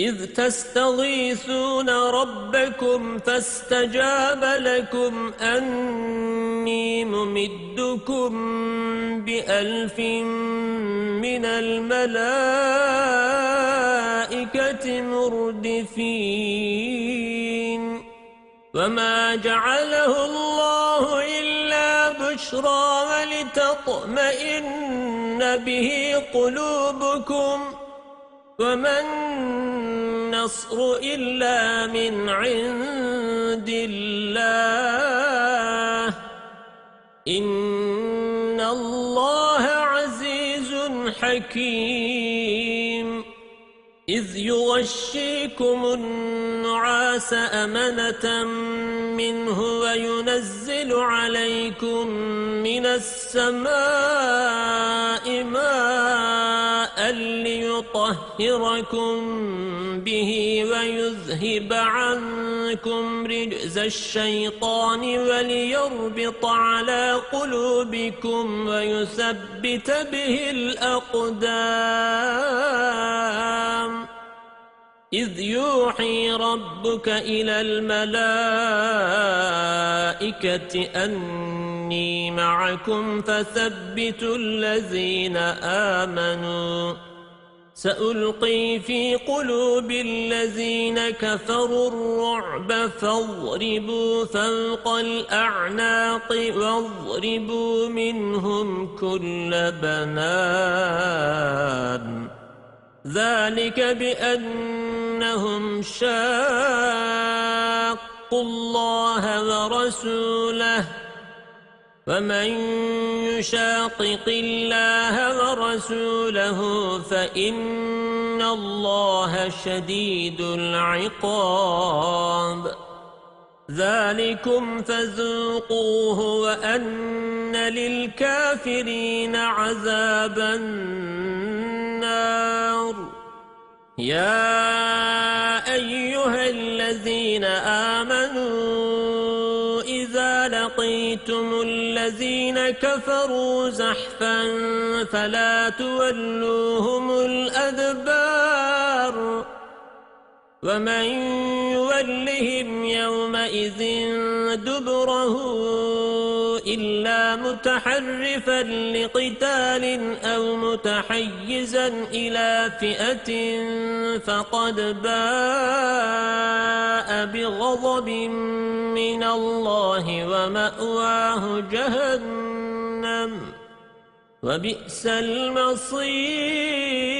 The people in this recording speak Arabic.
إذ تستغيثون ربكم فاستجاب لكم أني ممدكم بألف من الملائكة مردفين. وما جعله الله إلا بشرى ولتطمئن به قلوبكم. وما النصر إلا من عند الله إن الله عزيز حكيم إذ يغشيكم النعاس أمنة منه وينزل عليكم من السماء ماء ليطهركم به ويذهب عنكم رجز الشيطان وليربط على قلوبكم ويثبت به الأقدام. إذ يوحي ربك إلى الملائكة أني معكم فثبتوا الذين آمنوا. سألقي في قلوب الذين كفروا الرعب فاضربوا فوق الأعناق واضربوا منهم كل بنان. ذلك بأنهم شاقوا الله ورسوله ومن يشاقق الله ورسوله فإن الله شديد العقاب ذلكم فذوقوه وأن للكافرين عذاب النار يا أيها الذين آمنوا لقيتم الذين كفروا زحفا فلا تولوهم الأدبار ومن يولهم يومئذ دبره إلا متحرفا لقتال أو متحيزا إلى فئة فقد باء بغضب من الله ومأواه جهنم وبئس المصير.